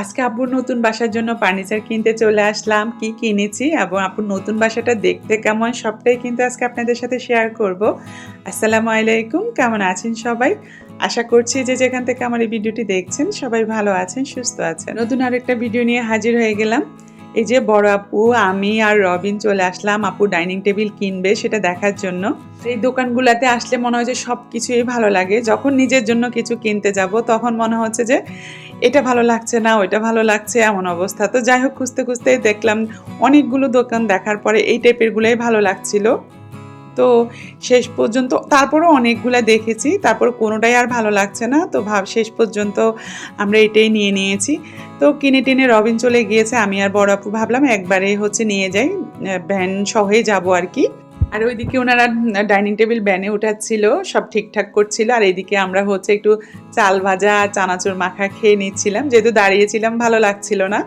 আজকে আপুর নতুন বাসার জন্য ফার্নিচার কিনতে চলে আসলাম। কি কিনেছি? এবং আপুর নতুন বাসাটা দেখতে কেমন? সবটাই কিন্তু আজকে আপনাদের সাথে শেয়ার করব। আসসালামু আলাইকুম, কেমন আছেন সবাই? আশা করছি যে যেখান থেকে আমার এই ভিডিওটি দেখছেন, সবাই ভালো আছেন, সুস্থ আছেন। নতুন আরেকটা ভিডিও নিয়ে হাজির হয়ে গেলাম। এই যে বড় আপু, আমি আর রবিন চলে আসলাম। আপু ডাইনিং টেবিল কিনবে সেটা দেখার জন্য। এই দোকানগুলোতে আসলে মনে হয় যে সব কিছুই ভালো লাগে। যখন নিজের জন্য কিছু কিনতে যাব, তখন মনে হচ্ছে যে এটা ভালো লাগছে না, ওইটা ভালো লাগছে, এমন অবস্থা। তো যাই হোক, খুঁজতে খুঁজতে দেখলাম অনেকগুলো দোকান দেখার পরে এই টাইপেরগুলোই ভালো লাগছিল। তো শেষ পর্যন্ত, তারপরও অনেকগুলো দেখেছি, তারপর কোনোটাই আর ভালো লাগছে না। তো ভাব, শেষ পর্যন্ত আমরা এটাই নিয়ে নিয়েছি। তো কিনে টিনে রবিন চলে গিয়েছে, আমি আর বড় আপু ভাবলাম একবারে হচ্ছে নিয়ে যাই ভ্যান সহই যাব আর কি। আর ওইদিকে ওনারা ডাইনিং টেবিল, ব্যানে উঠাচ্ছিল, সব ঠিকঠাক করছিল। আর এইদিকে আমরা হচ্ছে একটু চাল ভাজা, চানাচুর মাখা খেয়ে নিচ্ছিলাম। যেহেতু দাঁড়িয়েছিলাম, ভালো লাগছিল না।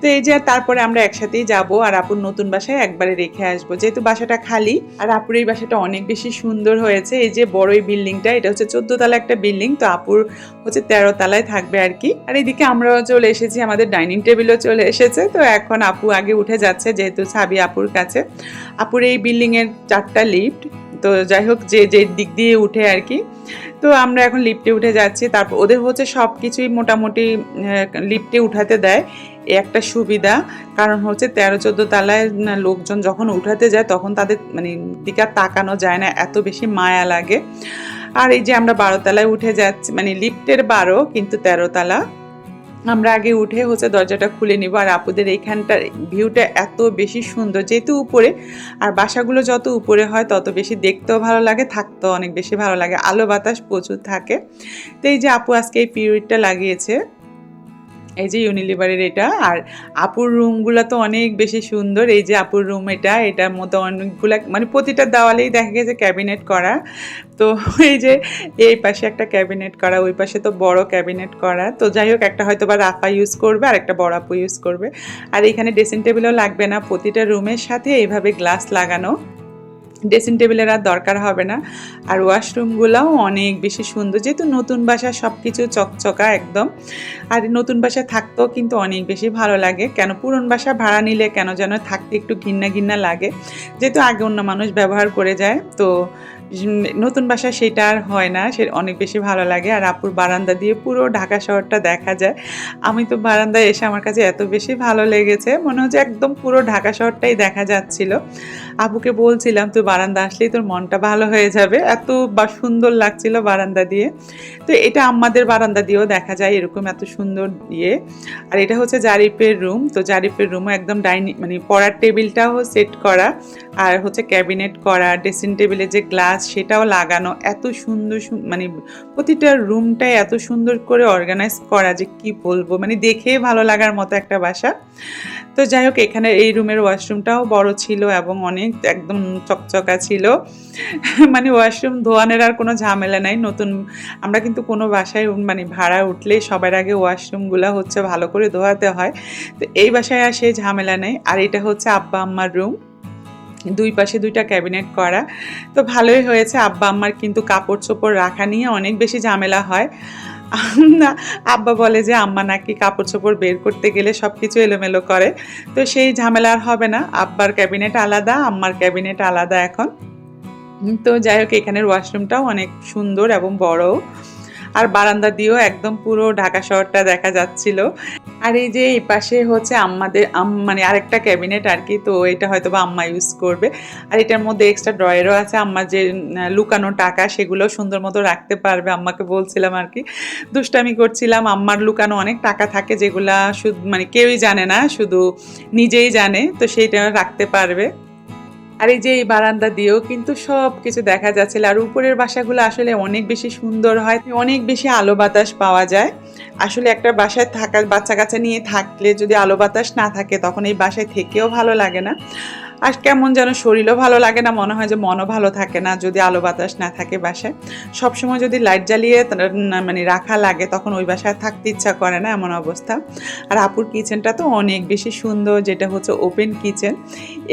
তো এই যে, তারপরে আমরা একসাথেই যাব আর আপুর নতুন বাসায় একবারে রেখে আসব। যেহেতু বাসাটা খালি, আর আপুর এই বাসাটা অনেক বেশি সুন্দর হয়েছে। এই যে, বড় এই বিল্ডিংটা, এটা হচ্ছে চোদ্দ তলা একটা বিল্ডিং, তো আপুর হচ্ছে তেরো তলায় থাকবে আর কি। আর এদিকে আমরাও চলে এসেছি, আমাদের ডাইনিং টেবিলও চলে এসেছে। তো এখন আপু আগে উঠে যাচ্ছে, যেহেতু ছাবি আপুর কাছে। আপুর এই বিল্ডিংয়ের চারটা লিফট তো যাই হোক, যে যে দিক দিয়ে উঠে আর কি। তো আমরা এখন লিফটে উঠে যাচ্ছি। তারপর ওদের হচ্ছে সব কিছুই মোটামুটি লিফটে উঠাতে দেয়। একটা সুবিধা, কারণ হচ্ছে তেরো, চোদ্দ তলায় লোকজন যখন উঠাতে যায়, তখন তাদের মানে দিকে তাকানো যায় না, এত বেশি মায়া লাগে। আর এই যে আমরা বারো তলায় উঠে যাচ্ছি মানে লিফটের বারো, কিন্তু তেরো তলা। আমরা আগে উঠে হচ্ছে দরজাটা খুলে নিব। আর আপুদের এইখানটার ভিউটা এত বেশি সুন্দর, যেহেতু উপরে, আর বাসাগুলো যত উপরে হয়, তত বেশি দেখতেও ভালো লাগে, থাকতেও অনেক বেশি ভালো লাগে। আলো বাতাস প্রচুর থাকে। তো এই যে আপু আজকে এই পিরিয়ডটা লাগিয়েছে এই যে ইউনিলিভারের এটা, আর আপুর রুমগুলো তো অনেক বেশি সুন্দর। এই যে আপুর রুম এটা, এটার মধ্যে অনেকগুলো মানে প্রতিটা দেওয়ালেই দেখা গেছে ক্যাবিনেট করা। তো এই যে এই পাশে একটা ক্যাবিনেট করা, ওই পাশে তো বড় ক্যাবিনেট করা। তো যাই হোক, একটা হয়তো বা রাফা ইউজ করবে, আর একটা বড় আপু ইউজ করবে। আর এখানে ড্রেসিং টেবিলও লাগবে না, প্রতিটা রুমের সাথে এইভাবে গ্লাস লাগানো। ড্রেসিং টেবিলের আর দরকার হবে না। আর ওয়াশরুমগুলোও অনেক বেশি সুন্দর, যেহেতু নতুন বাসা সব কিছু চকচকা একদম। আর নতুন বাসা থাকতেও কিন্তু অনেক বেশি ভালো লাগে। কেন পুরন বাসা ভাড়া নিলে কেন যেন থাকতে একটু ঘিন্না ঘিন্না লাগে। যেহেতু আগে অন্য মানুষ ব্যবহার করে যায়, তো নতুন বাসা সেটা আর হয় না, সে অনেক বেশি ভালো লাগে। আর আপুর বারান্দা দিয়ে পুরো ঢাকা শহরটা দেখা যায়। আমি তো বারান্দায় এসে আমার কাছে এত বেশি ভালো লেগেছে, মনে হচ্ছে একদম পুরো ঢাকা শহরটাই দেখা যাচ্ছিল। আপুকে বলছিলাম, তুই বারান্দা আসলেই তোর মনটা ভালো হয়ে যাবে। এত বা সুন্দর লাগছিল বারান্দা দিয়ে। তো এটা আমাদের বারান্দা দিয়েও দেখা যায় এরকম এত সুন্দর ইয়ে। আর এটা হচ্ছে জারিফের রুম। তো জারিফের রুমও একদম ডাইনিং মানে পড়ার টেবিলটাও সেট করা। আর হচ্ছে ক্যাবিনেট করা, ড্রেসিং টেবিলে যে গ্লাস সেটাও লাগানো, এত সুন্দর সু- মানে প্রতিটা রুমটাই এত সুন্দর করে অর্গানাইজ করা যে কি বলব মানে দেখে ভালো লাগার মতো একটা বাসা। তো যাই হোক, এখানে এই রুমের ওয়াশরুমটাও বড় ছিল এবং অনেক একদম চকচকা ছিল। মানে ওয়াশরুম ধোয়ানোর আর কোনো ঝামেলা নাই, নতুন, আমরা কিন্তু কোনো বাসায় মানে ভাড়া উঠলে সবার আগে ওয়াশরুমগুলো হচ্ছে ভালো করে ধোয়াতে হয়। তো এই বাসায় আর সেই ঝামেলা নেই। আর এটা হচ্ছে আব্বা আম্মার রুম। দুই পাশে দুইটা ক্যাবিনেট করা। তো ভালোই হয়েছে, আব্বা আম্মার কিন্তু কাপড় চোপড় রাখা নিয়ে অনেক বেশি ঝামেলা হয়। আব্বা বলে যে, আম্মা নাকি কাপড় চোপড় বের করতে গেলে সব কিছু এলোমেলো করে। তো সেই ঝামেলা আর হবে না, আব্বার ক্যাবিনেট আলাদা, আম্মার ক্যাবিনেট আলাদা এখন। তো যাই হোক, এখানের ওয়াশরুমটাও অনেক সুন্দর এবং বড় আর বারান্দা দিয়েও একদম পুরো ঢাকা শহরটা দেখা যাচ্ছিল। আর এই যে এই পাশে হচ্ছে আম্মাদের, আম- মানে আরেকটা ক্যাবিনেট আর কি, তো এটা হয়তো বা আম্মা ইউজ করবে। আর এটার মধ্যে এক্সট্রা ড্রয়ারও আছে আম্মার যে লুকানো টাকা সেগুলো সুন্দর মতো রাখতে পারবে, আম্মাকে বলছিলাম আর কি। দুষ্টামি করছিলাম, আম্মার লুকানো অনেক টাকা থাকে যেগুলা শুধু মানে কেউই জানে না, শুধু নিজেই জানে, তো সেইটা রাখতে পারবে। আর এই যে এই বারান্দা দিয়েও কিন্তু সব কিছু দেখা যাচ্ছিল। আর উপরের বাসাগুলো আসলে অনেক বেশি সুন্দর হয়, অনেক বেশি আলো বাতাস পাওয়া যায়। আসলে একটা বাসায় থাকা, বাচ্চা কাচ্চা নিয়ে থাকলে যদি আলো বাতাস না থাকে, তখন এই বাসায় থেকেও ভালো লাগে না। আর কেমন যেন শরীরও ভালো লাগে না, মনে হয় যে মনও ভালো থাকে না, যদি আলো বাতাস না থাকে বাসায়। সবসময় যদি লাইট জ্বালিয়ে মানে রাখা লাগে, তখন ওই বাসায় থাকতে ইচ্ছা করে না এমন অবস্থা। আর আপুর কিচেনটা তো অনেক বেশি সুন্দর, যেটা হচ্ছে ওপেন কিচেন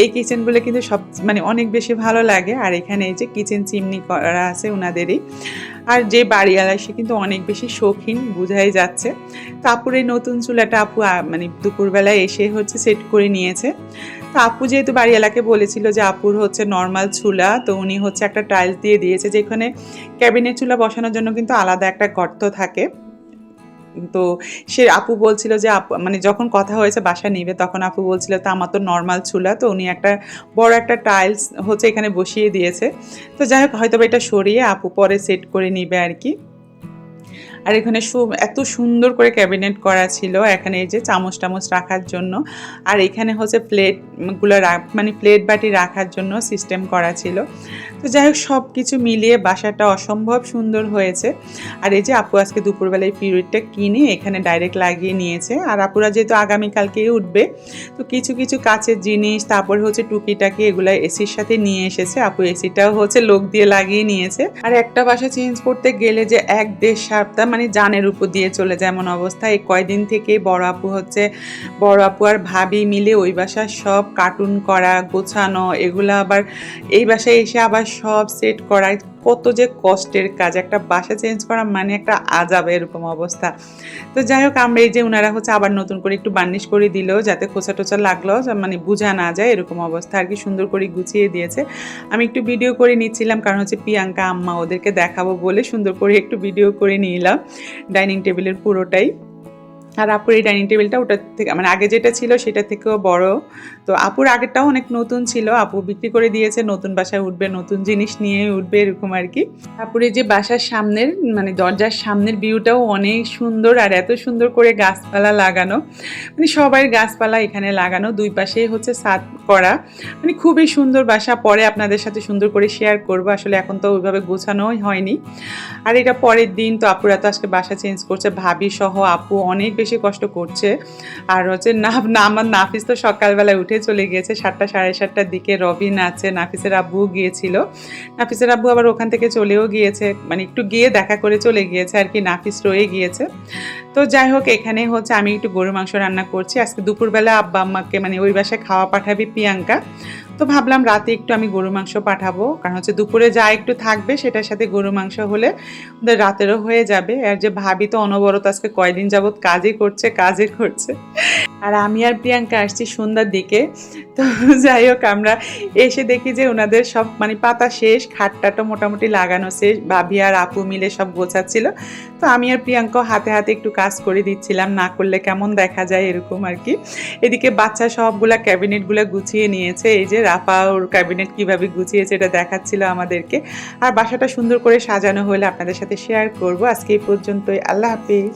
এই কিচেনগুলো কিন্তু সব মানে অনেক বেশি ভালো লাগে। আর এখানে এই যে কিচেন চিমনি করা আছে ওনাদেরই আর যে বাড়িওয়ালা, সে কিন্তু অনেক বেশি শৌখিন, বোঝাই যাচ্ছে। তো আপুর এই নতুন চুলাটা আপু মানে দুপুরবেলায় এসে হচ্ছে সেট করে নিয়েছে। তো আপু যেহেতু বাড়িওয়ালাকে বলেছিল যে আপুর হচ্ছে নর্মাল চুলা, তো উনি হচ্ছে একটা টাইলস দিয়ে দিয়েছে যেখানে ক্যাবিনেট চুলা বসানোর জন্য কিন্তু আলাদা একটা গর্ত থাকে। তো সে আপু বলছিল যে আপু মানে যখন কথা হয়েছে বাসা নিবে, তখন আপু বলছিল, তো আমার তো নর্মাল চুলা। তো উনি একটা বড় একটা টাইলস হচ্ছে এখানে বসিয়ে দিয়েছে। তো যাই হোক হয়তো এটা সরিয়ে আপু পরে সেট করে নিবে আর কি। আর এখানে এত সুন্দর করে ক্যাবিনেট করা ছিল, এখানে এই যে চামচ টামচ রাখার জন্য। আর এখানে হচ্ছে প্লেটগুলো মানে প্লেট বাটি রাখার জন্য সিস্টেম করা ছিল। তো যাই হোক সব কিছু মিলিয়ে বাসাটা অসম্ভব সুন্দর হয়েছে। আর এই যে আপু আজকে দুপুরবেলায় পিরিয়ডটা কিনে এখানে ডাইরেক্ট লাগিয়ে নিয়েছে। আর আপুরা যেহেতু আগামীকালকেই উঠবে, তো কিছু কিছু কাচের জিনিস, তারপরে হচ্ছে টুকিটাকি এগুলো এসির সাথে নিয়ে এসেছে। আপু এসিটাও হচ্ছে লোক দিয়ে লাগিয়ে নিয়েছে। আর একটা বাসা চেঞ্জ করতে গেলে যে এক দেড় সপ্তাহ মানে জানের উপর দিয়ে চলে যায় এমন অবস্থা। এই কয়দিন থেকে বড় আপু হচ্ছে, বড় আপু আর ভাবি মিলে ওই বাসার সব কার্টুন করা, গোছানো, এগুলো আবার এই বাসায় এসে আবার সব সেট করা কত যে কষ্টের কাজ, একটা বাসা চেঞ্জ করা মানে একটা আজাব এরকম অবস্থা। তো যাই হোক, আমরা এই যে ওনারা হচ্ছে আবার নতুন করে একটু বার্নিশ করে দিল, যাতে খোঁচা টোচা লাগল মানে বোঝা না যায় এরকম অবস্থা আর কি, সুন্দর করে গুছিয়ে দিয়েছে। আমি একটু ভিডিও করে নিচ্ছিলাম, কারণ হচ্ছে প্রিয়াঙ্কা, আম্মা ওদেরকে দেখাবো বলে সুন্দর করে একটু ভিডিও করে নিলাম। ডাইনিং টেবিলের পুরোটাই। আর আপুর এই ডাইনিং টেবিলটা ওটার থেকে মানে আগে যেটা ছিল সেটা থেকেও বড়। তো আপুর আগেরটাও অনেক নতুন ছিল। আপু বিক্রি করে দিয়েছে, নতুন বাসায় উঠবে, নতুন জিনিস নিয়ে উঠবে, এরকম আর কি। আপুর এই যে বাসার সামনের মানে দরজার সামনের ভিউটাও অনেক সুন্দর আর এত সুন্দর করে গাছপালা লাগানো। মানে সবাই গাছপালা এখানে লাগানো, দুই পাশে হচ্ছে সাত করা। মানে খুবই সুন্দর বাসা। পরে আপনাদের সাথে সুন্দর করে শেয়ার করব। আসলে এখন তো ওইভাবে গোছানোই হয়নি। আর এটা পরের দিন, তো আপুরা তো আজকে বাসা চেঞ্জ করছে। ভাবি সহ আপু অনেক বেশি কষ্ট করছে। আর হচ্ছে না না, আমার নাফিস তো সকালবেলায় উঠে চলে গিয়েছে, সাতটা, সাড়ে সাতটার দিকে রবিন আছে, নাফিসের আব্বুও গিয়েছিল। নাফিসের আব্বু আবার ওখান থেকে চলেও গিয়েছে মানে একটু গিয়ে দেখা করে চলে গিয়েছে আর কি, নাফিস রয়ে গিয়েছে। তো যাই হোক, এখানে হচ্ছে আমি একটু গরু মাংস রান্না করছি। আজকে দুপুরবেলা আব্বা আম্মাকে মানে ওই বাসায় খাওয়া পাঠাবি প্রিয়াঙ্কা। তো ভাবলাম রাতে একটু আমি গরু মাংস পাঠাবো। কারণ হচ্ছে দুপুরে যা একটু থাকবে সেটার সাথে গরু মাংস হলে ওদের রাতেরও হয়ে যাবে। আর যে ভাবি তো অনবরত আজকে কয়দিন যাবৎ কাজই করছে কাজই করছে। আর আমি আর প্রিয়াঙ্কা আসছি সন্ধ্যার দিকে। তো যাই হোক, আমরা এসে দেখি যে ওনাদের সব মানে পাতা শেষ, খাটটাটা মোটামুটি লাগানো শেষ। ভাবি আর আপু মিলে সব গোছাচ্ছিল। তো আমি আর প্রিয়াঙ্কা হাতে হাতে একটু কাজ করে দিচ্ছিলাম, না করলে কেমন দেখা যায় এরকম আর কি। এদিকে বাচ্চা সবগুলা ক্যাবিনেটগুলো গুছিয়ে নিয়েছে। এই যে রাফা ওর ক্যাবিনেট কীভাবে গুছিয়েছে এটা দেখাচ্ছিল আমাদেরকে। আর বাসাটা সুন্দর করে সাজানো হলে আপনাদের সাথে শেয়ার করব। আজকে এই পর্যন্তই। আল্লাহ হাফিজ।